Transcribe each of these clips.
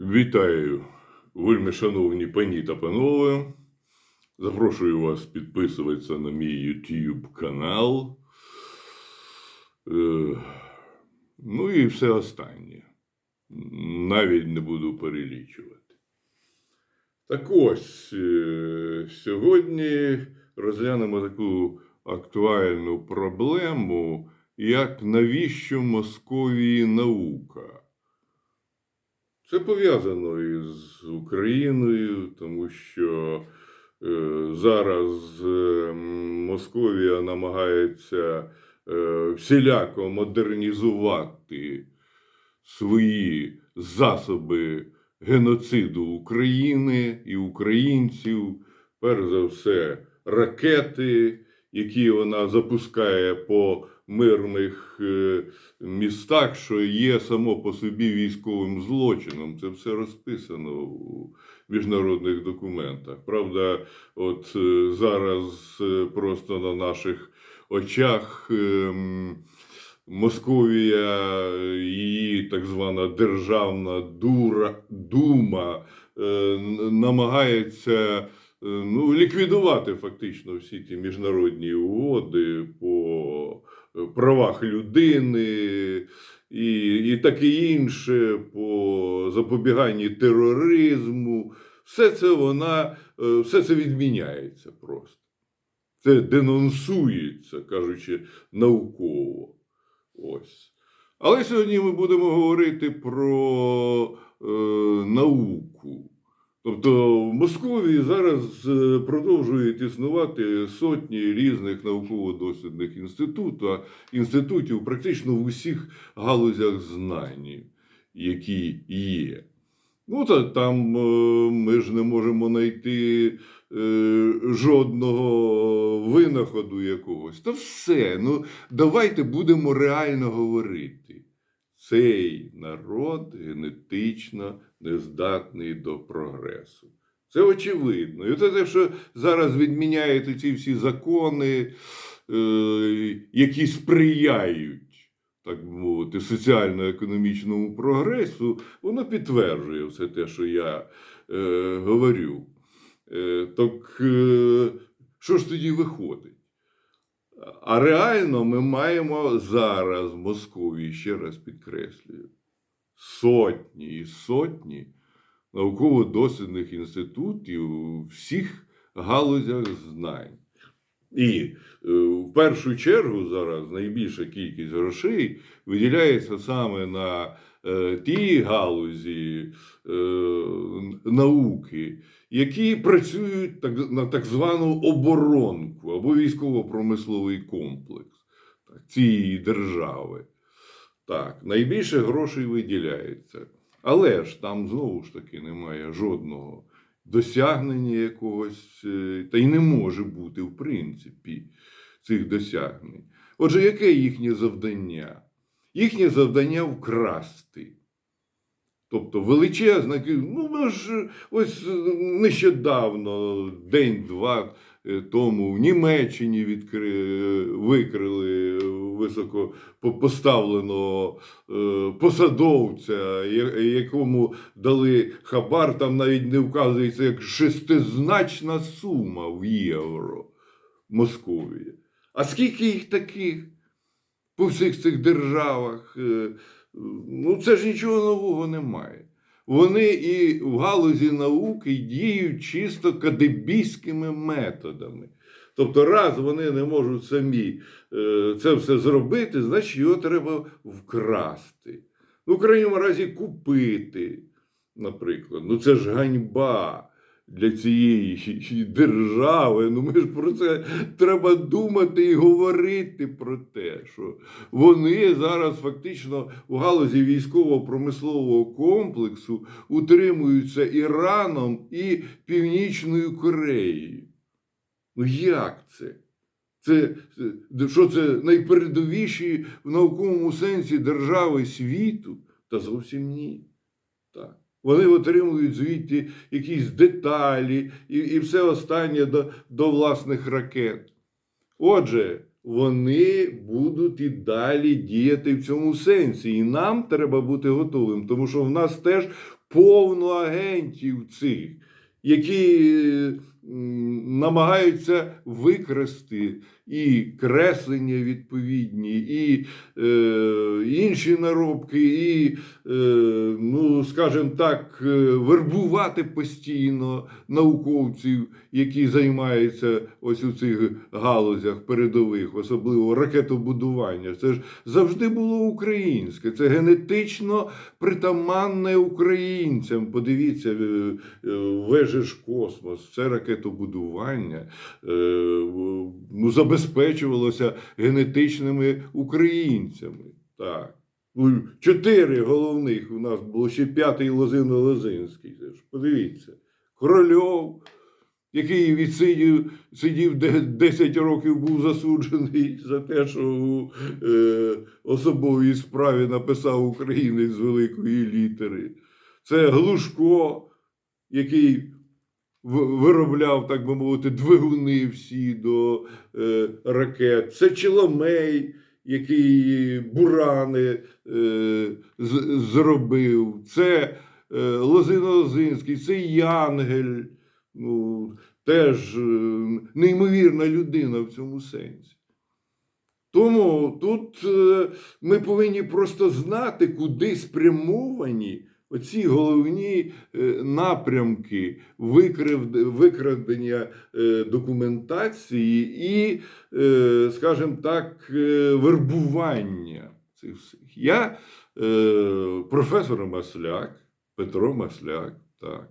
Вітаю, вельми шановні пані та панове. Запрошую вас підписуватися на мій YouTube канал. Е, Ну і все останнє. Навіть не буду перелічувати. Так ось, е, сьогодні розглянемо таку актуальну проблему, як навіщо Московії наука. Це пов'язано із Україною, тому що е, зараз е, Московія намагається е, всіляко модернізувати свої засоби геноциду України і українців, перш за все, ракети, які вона запускає по мирних е, містах, що є само по собі військовим злочином. Це все розписано у міжнародних документах. Правда, от е, зараз е, просто на наших очах. ем, Московія, її так звана державна дура, дума намагається ну, ліквідувати фактично всі ті міжнародні угоди по е, правах людини і, і таке інше, по запобіганні тероризму. Все це вона, е, все це відміняється просто. Це денонсується, кажучи, науково. Ось. Але сьогодні ми будемо говорити про е, науку. Тобто в Московії зараз е, продовжують існувати сотні різних науково-дослідних інститутів, інститутів практично в усіх галузях знань, які є. Ну, та там е, ми ж не можемо знайти е, жодного винаходу якогось. Та все. Ну, давайте будемо реально говорити. Цей народ генетично нездатний до прогресу. Це очевидно. І це те, що зараз відміняють ці всі закони, е, які сприяють, так би мовити, соціально-економічному прогресу, воно підтверджує все те, що я е, говорю. Е, так що ж тоді виходить? А реально ми маємо зараз в Московії, ще раз підкреслюю, сотні і сотні науково-дослідних інститутів у всіх галузях знань. І е, в першу чергу зараз найбільша кількість грошей виділяється саме на е, ті галузі е, науки, які працюють так, на так звану оборонку або військово-промисловий комплекс цієї держави. Так, найбільше грошей виділяється. Але ж там знову ж таки немає жодного досягнення якогось, е, та й не може бути, в принципі, цих досягнень. Отже, яке їхнє завдання? Їхнє завдання вкрасти. Тобто величезна, ну ми ж ось е, нещодавно, день-два тому в Німеччині відкри... е, викрили високо по- поставленого е, посадовця, якому дали хабар, там навіть не вказується як шестизначна сума в євро Московії. А скільки їх таких по всіх цих державах? Е, Ну, це ж нічого нового немає. Вони і в галузі науки діють чисто кадебійськими методами. Тобто, раз вони не можуть самі е, це все зробити, значить його треба вкрасти. Ну, в крайньому разі купити, наприклад. Ну це ж ганьба для цієї держави. Ну ми ж про це треба думати і говорити про те, що вони зараз фактично у галузі військово-промислового комплексу утримуються Іраном і Північною Кореєю. Ну як це? Це це- що це найпередовіші в науковому сенсі держави світу? Та зовсім ні. Так. Вони отримують звідти якісь деталі і, і все останнє до, до власних ракет. Отже, вони будуть і далі діяти в цьому сенсі. І нам треба бути готовим, тому що в нас теж повно агентів цих, які намагаються викрасти і креслення відповідні, і е, інші наробки, і, е, ну, скажімо так, е, вербувати постійно науковців, які займаються ось у цих галузях передових, особливо ракетобудування. Це ж завжди було українське, це генетично притаманне українцям. Подивіться, е, е, вежа ж космос, це ракетобудування е, в- ну, забезпечувалося генетичними українцями. Так. Ну, Чотири головних у нас було ще п'ятий Лозино-Лозинський. Подивіться. Корольов, який відсидів сидів 10 років, був засуджений за те, що у е, особовій справі написав українець з великої літери. Це Глушко, який виробляв, так би мовити, двигуни всі до е, ракет. Це Чиломей, який бурани е, з- зробив. Це е, Лозино-Лозинський, це Янгель. Ну, теж е, неймовірна людина в цьому сенсі. Тому тут е, ми повинні просто знати, куди спрямовані оці головні е, напрямки викрадення е, документації і, е, скажімо так, вербування цих всіх. Я професор Масляк, Петро Масляк, так.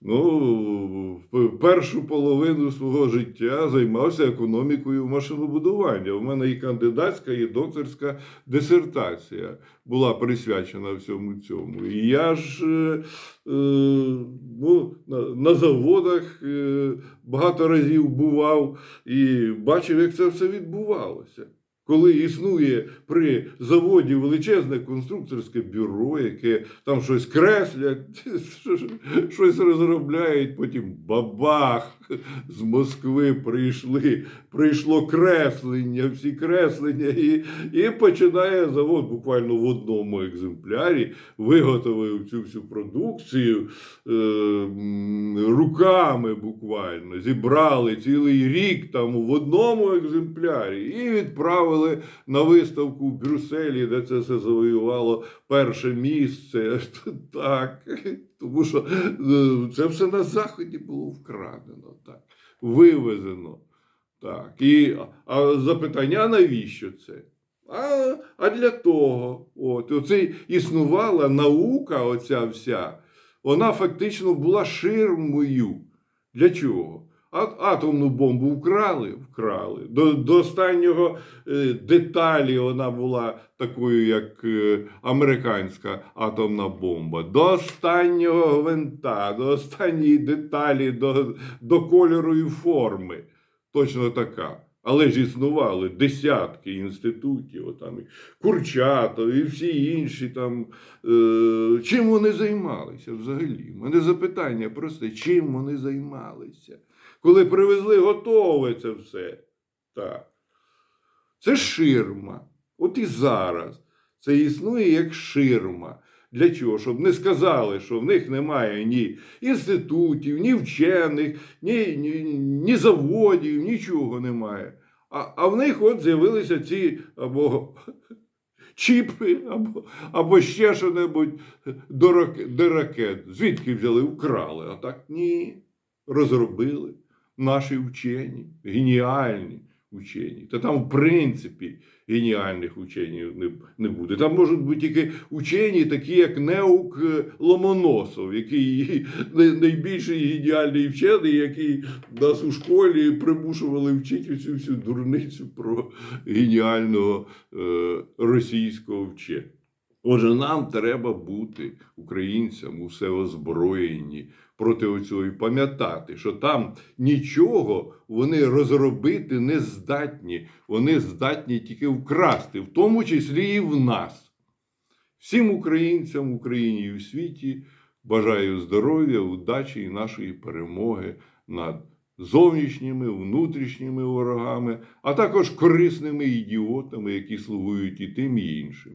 Ну, першу половину свого життя займався економікою машинобудування. У мене і кандидатська, і докторська дисертація була присвячена всьому цьому. І я ж е, е, ну, на, на заводах е, багато разів бував і бачив, як це все відбувалося. Коли існує при заводі величезне конструкторське бюро, яке там щось креслять, щось розробляють, потім бабах з Москви прийшли, прийшло креслення, всі креслення, і, і починає завод буквально в одному екземплярі виготовив цю всю продукцію е, руками буквально, зібрали цілий рік там в одному екземплярі і відправили на виставку в Брюсселі, де це все завоювало перше місце. Так, тому що е, це все на Заході було вкрадено, так, вивезено. Так. І, а запитання, навіщо це? А, а для того, от, оце існувала наука, оця вся, вона фактично була ширмою. Для чого? А атомну бомбу вкрали? Вкрали. До, до останнього е, деталі вона була такою, як е, американська атомна бомба. До останнього гвинта, до останньої деталі, до, до кольору і форми. Точно така. Але ж існували десятки інститутів, отам і Курчатов і всі інші там. Е, чим вони займалися взагалі? У мене запитання просто, чим вони займалися? Коли привезли готове це все. Так. Це ширма. От і зараз. Це існує як ширма. Для чого? Щоб не сказали, що в них немає ні інститутів, ні вчених, ні, ні, ні заводів, нічого немає. А, а в них от з'явилися ці або чіпи, або, або ще що-небудь до, ракет. Звідки взяли? Украли. А так ні. Розробили наші вчені, геніальні учені. Та там, в принципі, геніальних ученів не, не буде. Там можуть бути тільки учені, такі як Неук е, Ломоносов, який най- найбільший геніальний вчений, який нас у школі примушували вчити цю всю дурницю про геніального е, російського вченого. Отже, нам треба бути українцям усе озброєні проти оцього і пам'ятати, що там нічого вони розробити не здатні. Вони здатні тільки вкрасти, в тому числі і в нас. Всім українцям в Україні і в світі бажаю здоров'я, удачі і нашої перемоги над зовнішніми, внутрішніми ворогами, а також корисними ідіотами, які слугують і тим, і іншим.